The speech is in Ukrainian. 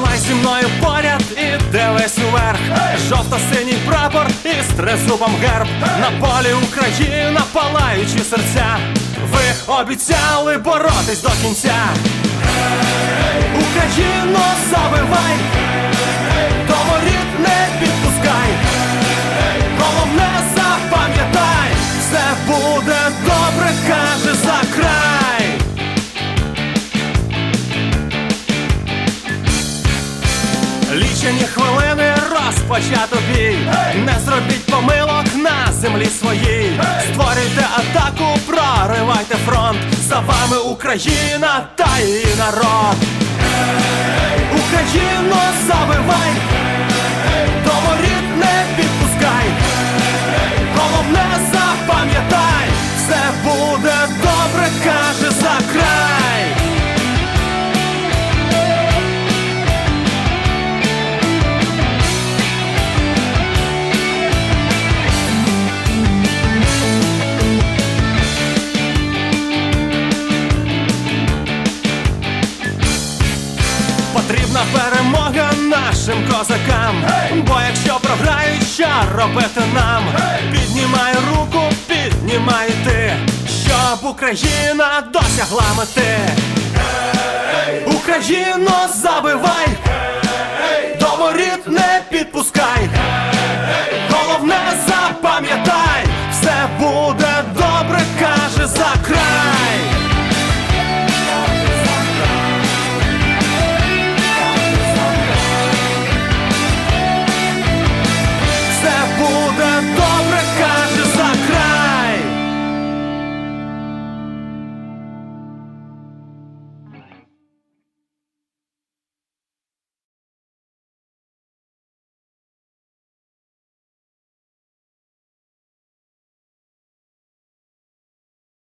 Давай зі мною поряд і дивись уверх Жовто-синій прапор із трезубом герб На полі Україна палаючі серця. Ви обіцяли боротись до кінця. Лічені хвилини розпочато бій. Не зробіть помилок на землі своїй. Створюйте атаку, проривайте фронт. За вами Україна та її народ. Україно, забивай, нашим козакам. Бо якщо програють, що робити нам? Піднімай руку, піднімай ти, щоб Україна досягла мети. Україну забивай,